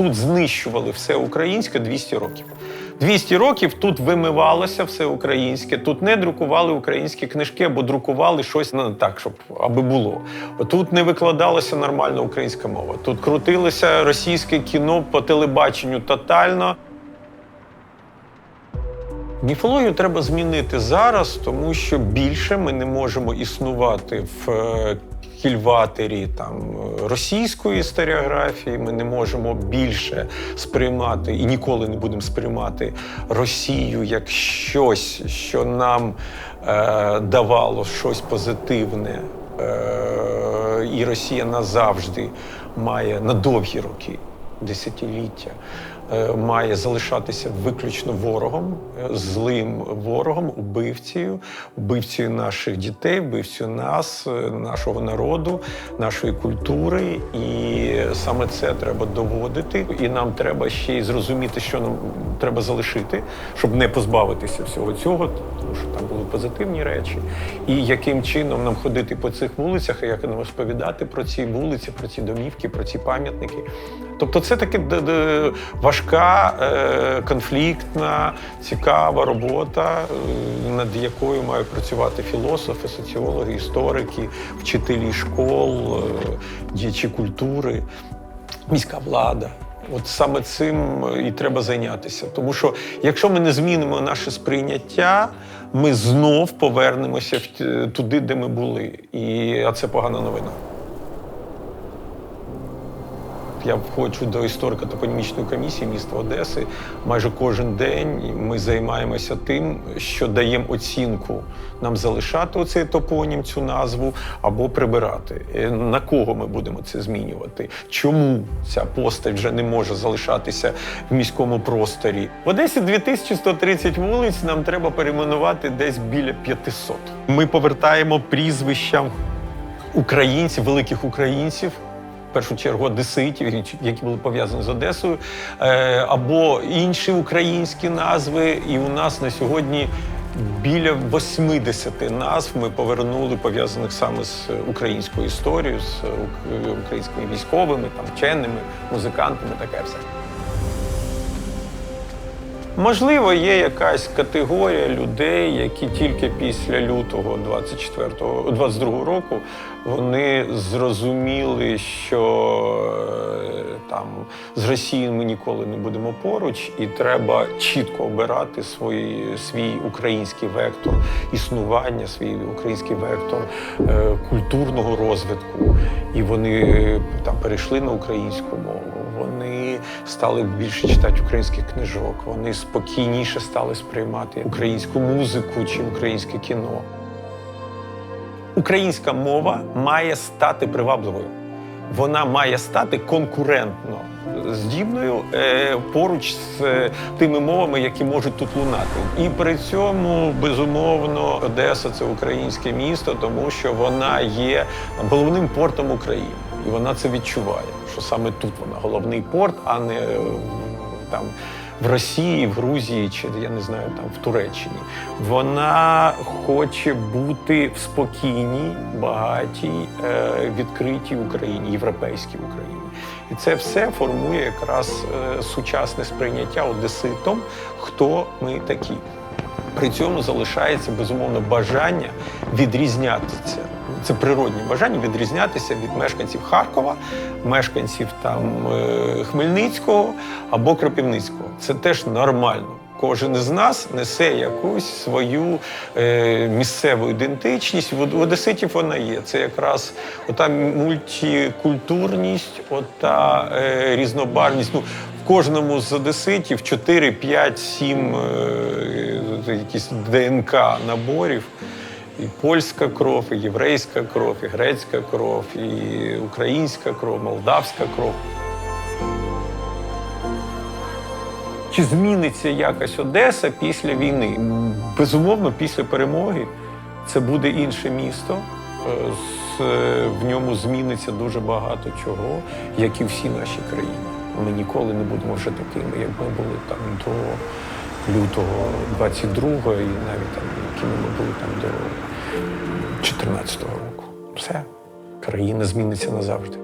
Тут знищували все українське 200 років. 200 років тут вимивалося все українське, тут не друкували українські книжки або друкували щось ну, так, щоб аби було. Тут не викладалася нормальна українська мова. Тут крутилося російське кіно по телебаченню тотально. Міфологію треба змінити зараз, тому що більше ми не можемо існувати в кільватері там російської історіографії. Ми не можемо більше сприймати і ніколи не будемо сприймати Росію як щось, що нам е, давало щось позитивне. Е, і Росія назавжди має на довгі роки, десятиліття має залишатися виключно ворогом, е, злим ворогом, убивцею, убивцею наших дітей, вбивцею нас, е, нашого народу, нашої культури. І саме це треба доводити. І нам треба ще й зрозуміти, що нам треба залишити, щоб не позбавитися всього цього, тому що там були позитивні речі. І яким чином нам ходити по цих вулицях, як нам розповідати про ці вулиці, про ці домівки, про ці пам'ятники. Тобто, це таки важка, е, конфліктна, цікава робота, е, над якою мають працювати філософи, соціологи, історики, вчителі школ, е, діячі культури, міська влада. От саме цим і треба зайнятися. Тому що якщо ми не змінимо наше сприйняття, ми знов повернемося туди, де ми були. І це погана новина. Я входжу до історико-топонімічної комісії міста Одеси. Майже кожен день ми займаємося тим, що даємо оцінку нам залишати оцей топонім, цю назву або прибирати. Е, На кого ми будемо це змінювати? Чому ця постать вже не може залишатися в міському просторі? В Одесі 2130 вулиць. Нам треба перейменувати десь біля 500. Ми повертаємо прізвища українців, великих українців. Першу чергу одеситів, які були пов'язані з Одесою, е, або інші українські назви. І у нас на сьогодні біля 80 назв ми повернули пов'язаних саме з українською історією, з ук- українськими військовими, там вченими, музикантами, таке все. Можливо, є якась категорія людей, які тільки після лютого 24-го, 22-го року вони зрозуміли, що е, там з Росією ми ніколи не будемо поруч, і треба чітко обирати свій, свій український вектор існування, свій український вектор е, культурного розвитку. І вони е, там перейшли на українську мову. Вони стали більше читати українських книжок. Вони спокійніше стали сприймати українську музику чи українське кіно. Українська мова має стати привабливою. Вона має стати конкурентно здібною е, поруч з е, тими мовами, які можуть тут лунати. І при цьому, безумовно, Одеса це українське місто, тому що вона є головним портом України. І вона це відчуває, що саме тут вона головний порт, а не е, там в Росії, в Грузії чи я не знаю, там в Туреччині. Вона хоче бути в спокійній, багатій, е, відкритій Україні, європейській Україні. І це все формує якраз е, сучасне сприйняття одеситом, хто ми такі. При цьому залишається безумовно бажання відрізнятися. Це природні бажання відрізнятися від мешканців Харкова, мешканців там е, Хмельницького або Кропивницького. Це теж нормально. Кожен із нас несе якусь свою е, місцеву ідентичність. В одеситів вона є. Це якраз ота мультикультурність, ота е, різнобарвність. Ну, в кожному з одеситів 4, 5, 7 е, якісь ДНК наборів. І польська кров, і єврейська кров, і грецька кров, і українська кров, молдавська кров. Чи зміниться якось Одеса після війни? Безумовно, після перемоги це буде інше місто. Е, е, В ньому зміниться дуже багато чого, як і всі наші країни. Ми ніколи не будемо вже такими, як ми були там до лютого 22-го і навіть там, якими ми були там до 14-го року. Все, країна зміниться назавжди.